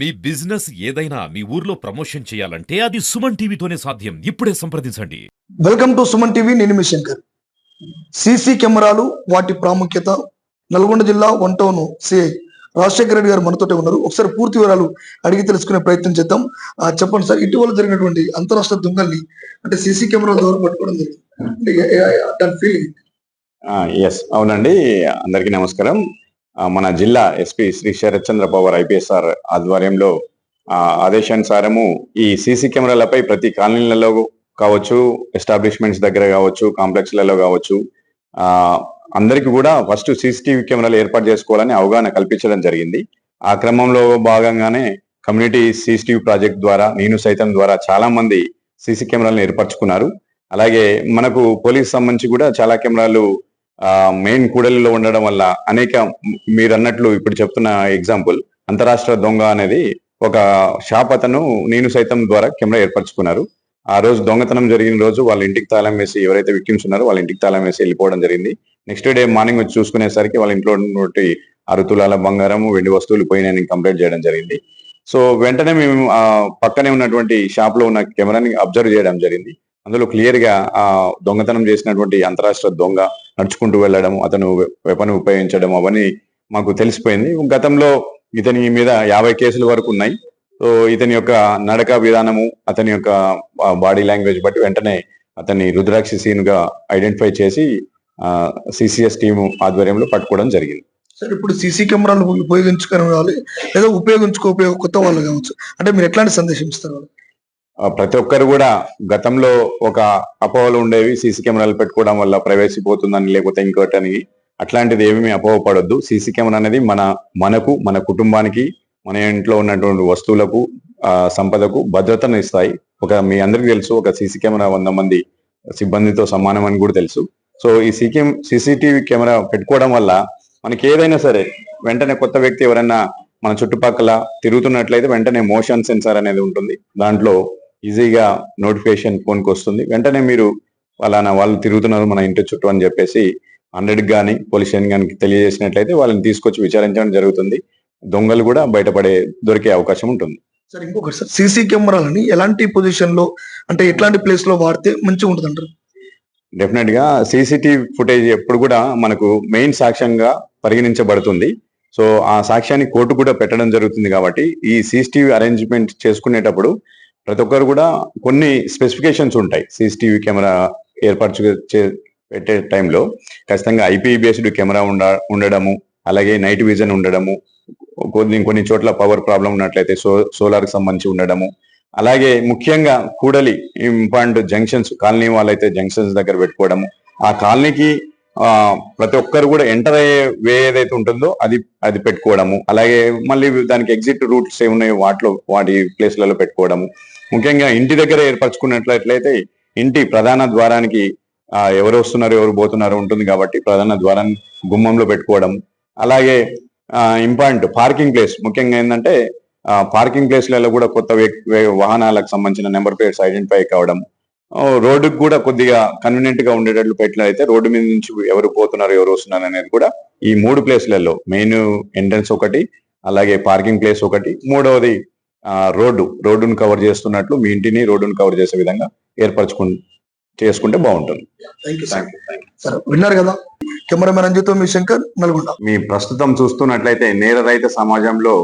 మీ business ఏదైనా మీ ఊర్లో promotion చేయాలంటే అది సుమన్ టీవీతోనే సాధ్యం. ఇప్పుడే సంప్రదించండి. వెల్కమ్ టు సుమన్ టీవీ నేను మీ శంకర్. సీసీ కెమెరాలు వాటి ప్రాముఖ్యత నల్గొండ జిల్లా one town CI Rajasekhara Reddy గారు మనతోటే ఉన్నారు. ఒకసారి పూర్తి వివరాలు అడిగి తెలుసుకునే ప్రయత్నం చేద్దాం. ఆ, చెప్పండి సార్ ఇటీవల జరిగినటువంటి అంతరాష్ట్ర దొంగల్ని అంటే సీసీ కెమెరాల ద్వారా పట్టుకోవడం జరిగింది. ఎస్ అవునండి. అందరికీ నమస్కారం. మన జిల్లా ఎస్పీ శ్రీ శరత్ పవర్ ఐపీఎస్ఆర్ ఆధ్వర్యంలో ఆదేశానుసారము ఈ సీసీ కెమెరాలపై ప్రతి కాలనీలలో కావచ్చు ఎస్టాబ్లిష్మెంట్స్ దగ్గర కావచ్చు కాంప్లెక్స్లలో కావచ్చు అందరికీ కూడా ఫస్ట్ సీసీటీవీ కెమెరాలు ఏర్పాటు చేసుకోవాలని అవగాహన కల్పించడం జరిగింది. ఆ క్రమంలో భాగంగానే కమ్యూనిటీ సీసీటీవీ ప్రాజెక్ట్ ద్వారా నేను సైతం ద్వారా చాలా మంది సీసీ కెమెరాలను ఏర్పరచుకున్నారు. అలాగే మనకు పోలీస్ సంబంధించి కూడా చాలా కెమెరాలు మెయిన్ కూడలిలో ఉండడం వల్ల అనేక మీరు అన్నట్లు ఇప్పుడు చెప్తున్న ఎగ్జాంపుల్ అంతరాష్ట్ర దొంగ అనేది ఒక షాప్ అతను నేను సైతం ద్వారా కెమెరా ఏర్పరచుకున్నారు. ఆ రోజు దొంగతనం జరిగిన రోజు వాళ్ళ ఇంటికి తాళం వేసి ఎవరైతే విక్టిమ్స్ ఉన్నారో వాళ్ళ ఇంటికి తాళం వేసి వెళ్ళిపోవడం జరిగింది. నెక్స్ట్ డే మార్నింగ్ వచ్చి చూసుకునేసరికి వాళ్ళ ఇంట్లో ఉన్నటువంటి ఆరు తులాల బంగారం వెండి వస్తువులు పోయినాయని కంప్లైంట్ చేయడం జరిగింది. సో వెంటనే మేము పక్కనే ఉన్నటువంటి షాప్లో ఉన్న కెమెరాని అబ్జర్వ్ చేయడం జరిగింది. అందులో క్లియర్గా ఆ దొంగతనం చేసినటువంటి అంతరాష్ట్ర దొంగ నడుచుకుంటూ వెళ్ళడం అతను వెపన్ ఉపయోగించడం అవన్నీ మాకు తెలిసిపోయింది. గతంలో ఇతని మీద యాభై కేసుల వరకు ఉన్నాయి. సో ఇతని యొక్క నడక విధానము అతని యొక్క బాడీ లాంగ్వేజ్ బట్టి వెంటనే అతన్ని రుద్రాక్షి సీన్గా ఐడెంటిఫై చేసి సిసిఎస్ టీము ఆధ్వర్యంలో పట్టుకోవడం జరిగింది. సార్ ఇప్పుడు సీసీ కెమెరాలు ఉపయోగించుకునే వాళ్ళు లేదా ఉపయోగించుకో ఉపయోగ కొత్త వాళ్ళు కావచ్చు. అంటే మీరు ఎట్లాంటి సందేశం ఇస్తారు వాళ్ళు? ప్రతి ఒక్కరు కూడా గతంలో ఒక అపోహలు ఉండేవి సీసీ కెమెరాలు పెట్టుకోవడం వల్ల ప్రవేశిపోతుందని లేకపోతే ఇంకోటని అట్లాంటిది ఏమీ అపోహపడొద్దు. సీసీ కెమెరా అనేది మన మనకు మన కుటుంబానికి మన ఇంట్లో ఉన్నటువంటి వస్తువులకు సంపదకు భద్రతను ఇస్తాయి. ఒక మీ అందరికీ తెలుసు ఒక సీసీ కెమెరా వంద మంది సిబ్బందితో సమానం అని కూడా తెలుసు. సో ఈ సీకెం సీసీటీవీ కెమెరా పెట్టుకోవడం వల్ల మనకి ఏదైనా సరే వెంటనే కొత్త వ్యక్తి ఎవరైనా మన చుట్టుపక్కల తిరుగుతున్నట్లయితే వెంటనే మోషన్ సెన్సార్ అనేది ఉంటుంది. దాంట్లో ఈజీగా నోటిఫికేషన్ ఫోన్కి వస్తుంది వెంటనే మీరు వాళ్ళ వాళ్ళు తిరుగుతున్నారు మన ఇంటి చుట్టూ అని చెప్పేసి హండ్రెడ్ కానీ పోలీస్ స్టేషన్ కానీ తెలియజేసినట్లయితే వాళ్ళని తీసుకొచ్చి విచారించడం జరుగుతుంది. దొంగలు కూడా బయటపడే దొరికే అవకాశం ఉంటుంది. సార్ ఇంకొకటి సార్ సీసీ కెమెరాలని ఎలాంటి పొజిషన్లో అంటే ఎట్లాంటి ప్లేస్లో వాడితే మంచిగా ఉంటుంది అంటారు డెఫినెట్గా సీసీటీవీ ఫుటేజ్ ఎప్పుడు కూడా మనకు మెయిన్ సాక్ష్యంగా పరిగణించబడుతుంది. సో ఆ సాక్ష్యాన్ని కోర్టు కూడా పెట్టడం జరుగుతుంది కాబట్టి ఈ సీసీటీవీ అరేంజ్మెంట్ చేసుకునేటప్పుడు ప్రతి ఒక్కరు కూడా కొన్ని స్పెసిఫికేషన్స్ ఉంటాయి. సీసీటీవీ కెమెరా ఏర్పరచు చే- పెట్టే టైంలో ఖచ్చితంగా ఐపీ బేస్డ్ కెమెరా ఉండ ఉండడము అలాగే నైట్ విజన్ ఉండడము కొన్ని కొన్ని చోట్ల పవర్ ప్రాబ్లం ఉన్నట్లయితే సో సోలార్కి సంబంధించి ఉండడము. అలాగే ముఖ్యంగా కూడలి ఇంపార్టెంట్ జంక్షన్స్ కాలనీ వాళ్ళైతే జంక్షన్స్ దగ్గర పెట్టుకోవడము. ఆ కాలనీకి ఆ ప్రతి ఒక్కరు కూడా ఎంటర్ అయ్యే వే ఏదైతే ఉంటుందో అది అది పెట్టుకోవడము. అలాగే మళ్ళీ దానికి ఎగ్జిట్ రూట్స్ ఏమున్నాయో వాటిలో వాటి ప్లేస్లలో పెట్టుకోవడము. ముఖ్యంగా ఇంటి దగ్గర ఏర్పరచుకున్నట్లయితే ఇంటి ప్రధాన ద్వారానికి ఎవరు వస్తున్నారు ఎవరు పోతున్నారు ఉంటుంది కాబట్టి ప్రధాన ద్వారం గుమ్మంలో పెట్టుకోవడం. అలాగే ఇంపార్టెంట్ పార్కింగ్ ప్లేస్. ముఖ్యంగా ఏంటంటే పార్కింగ్ ప్లేస్లలో కూడా కొత్త వాహనాలకు సంబంధించిన నెంబర్ ప్లేట్స్ ఐడెంటిఫై కావడం. రోడ్డుకు కూడా కొద్దిగా కన్వీనియంట్గా ఉండేటట్లు పెట్టినైతే రోడ్డు మీద నుంచి ఎవరు పోతున్నారు ఎవరు వస్తున్నారు అనేది కూడా ఈ మూడు ప్లేస్లలో మెయిన్ ఎంట్రన్స్ ఒకటి అలాగే పార్కింగ్ ప్లేస్ ఒకటి. మూడవది రోడ్డు రోడ్డును కవర్ చేస్తున్నట్లు మీ ఇంటిని రోడ్డును కవర్ చేసే విధంగా ఏర్పరచుకు చేసుకుంటే బాగుంటుంది. విన్నారు కదా? కెమెరామెన్ అంజితో మీ శంకర్ నల్గొండ. మీ ప్రస్తుతం చూస్తున్నట్లయితే నేర రహిత సమాజంలో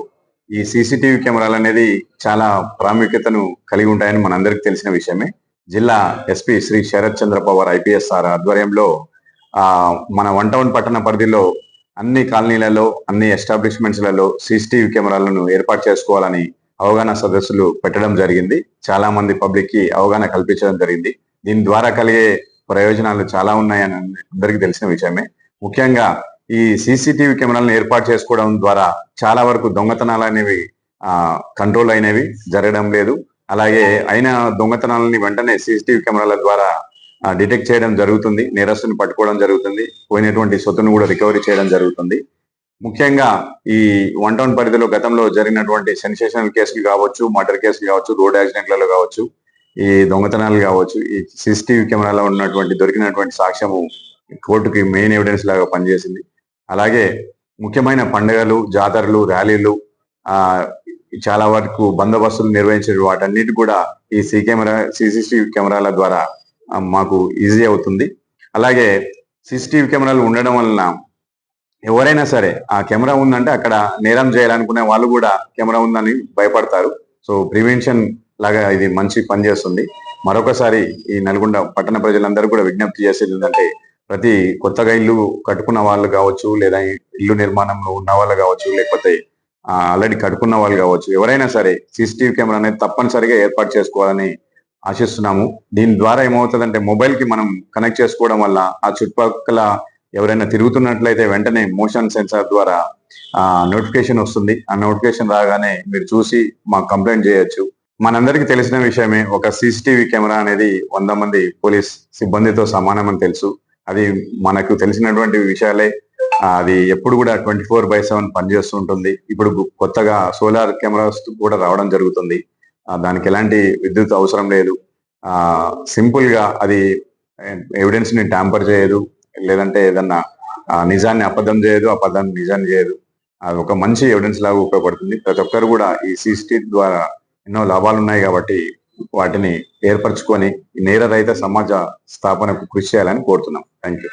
ఈ సీసీటీవీ కెమెరాలు అనేది చాలా ప్రాముఖ్యతను కలిగి ఉంటాయని మనందరికీ తెలిసిన విషయమే. జిల్లా SP Shri Sharath Chandra Pawar IPS sir ఆధ్వర్యంలో ఆ మన వన్ టౌన్ పట్టణ పరిధిలో అన్ని కాలనీలలో అన్ని ఎస్టాబ్లిష్మెంట్స్లలో సీసీటీవీ కెమెరాలను ఏర్పాటు చేసుకోవాలని అవగాహన సదస్సులు పెట్టడం జరిగింది. చాలా మంది పబ్లిక్కి అవగాహన కల్పించడం జరిగింది. దీని ద్వారా కలిగే ప్రయోజనాలు చాలా ఉన్నాయని అందరికీ తెలిసిన విషయమే. ముఖ్యంగా ఈ సీసీటీవీ కెమెరాలను ఏర్పాటు చేసుకోవడం ద్వారా చాలా వరకు దొంగతనాలు అనేవి కంట్రోల్ అయినవి జరగడం లేదు. అలాగే అయిన దొంగతనాలని వెంటనే సీసీటీవీ కెమెరాల ద్వారా డిటెక్ట్ చేయడం జరుగుతుంది. నేరస్తుని పట్టుకోవడం జరుగుతుంది. పోయినటువంటి సొత్తును కూడా రికవరీ చేయడం జరుగుతుంది. ముఖ్యంగా ఈ వన్ టౌన్ పరిధిలో గతంలో జరిగినటువంటి సెన్సేషనల్ కేసులు కావచ్చు మర్డర్ కేసులు కావచ్చు రోడ్ యాక్సిడెంట్లలో కావచ్చు ఈ దొంగతనాలు కావచ్చు ఈ సీసీటీవీ కెమెరాలో ఉన్నటువంటి దొరికినటువంటి సాక్ష్యము కోర్టుకి మెయిన్ ఎవిడెన్స్ లాగా పనిచేసింది. అలాగే ముఖ్యమైన పండుగలు జాతరలు ర్యాలీలు ఆ చాలా వరకు బందోబస్తులు నిర్వహించే వాటన్నిటి కూడా ఈ సీ కెమెరా సీసీటీవీ కెమెరాల ద్వారా మాకు ఈజీ అవుతుంది. అలాగే సీసీటీవీ కెమెరాలు ఉండడం వలన ఎవరైనా సరే ఆ కెమెరా ఉందంటే అక్కడ నేరం చేయాలనుకునే వాళ్ళు కూడా కెమెరా ఉందని భయపడతారు. సో ప్రివెన్షన్ లాగా ఇది మంచి పని చేస్తుంది. మరొకసారి ఈ నల్గొండ పట్టణ ప్రజలందరూ కూడా విజ్ఞప్తి చేసేది ఏంటంటే ప్రతి కొత్తగా ఇల్లు కట్టుకున్న వాళ్ళు కావచ్చు లేదా ఇల్లు నిర్మాణంలో ఉన్న వాళ్ళు కావచ్చు లేకపోతే ఆల్రెడీ కట్టుకున్న వాళ్ళు కావచ్చు ఎవరైనా సరే సీసీటీవీ కెమెరా అనేది తప్పనిసరిగా ఏర్పాటు చేసుకోవాలని ఆశిస్తున్నాము. దీని ద్వారా ఏమవుతుందంటే మొబైల్కి మనం కనెక్ట్ చేసుకోవడం వల్ల ఆ చుట్టుపక్కల ఎవరైనా తిరుగుతున్నట్లయితే వెంటనే మోషన్ సెన్సార్ ద్వారా ఆ నోటిఫికేషన్ వస్తుంది. ఆ నోటిఫికేషన్ రాగానే మీరు చూసి మాకు కంప్లైంట్ చేయొచ్చు. మనందరికీ తెలిసిన విషయమే ఒక సీసీటీవీ కెమెరా అనేది వంద మంది పోలీస్ సిబ్బందితో సమానమని తెలుసు. అది మనకు తెలిసినటువంటి విషయాలే. అది ఎప్పుడు కూడా ట్వంటీ ఫోర్ బై సెవెన్ పనిచేస్తూ ఉంటుంది. ఇప్పుడు కొత్తగా సోలార్ కెమెరాస్ కూడా రావడం జరుగుతుంది. దానికి ఎలాంటి విద్యుత్ అవసరం లేదు. ఆ సింపుల్గా అది ఎవిడెన్స్ని ట్యాంపర్ చేయదు. లేదంటే ఏదన్నా నిజాన్ని అబద్ధం చేయదు అబద్ధాన్ని నిజాన్ని చేయదు. అది ఒక మంచి ఎవిడెన్స్ లాగా ఉపయోగపడుతుంది. ప్రతి ఒక్కరు కూడా ఈ సీసీటీవీ ద్వారా ఎన్నో లాభాలు ఉన్నాయి కాబట్టి వాటిని ఏర్పరచుకొని నేర రహిత సమాజ స్థాపనకు కృషి చేయాలని కోరుతున్నాం. Thank you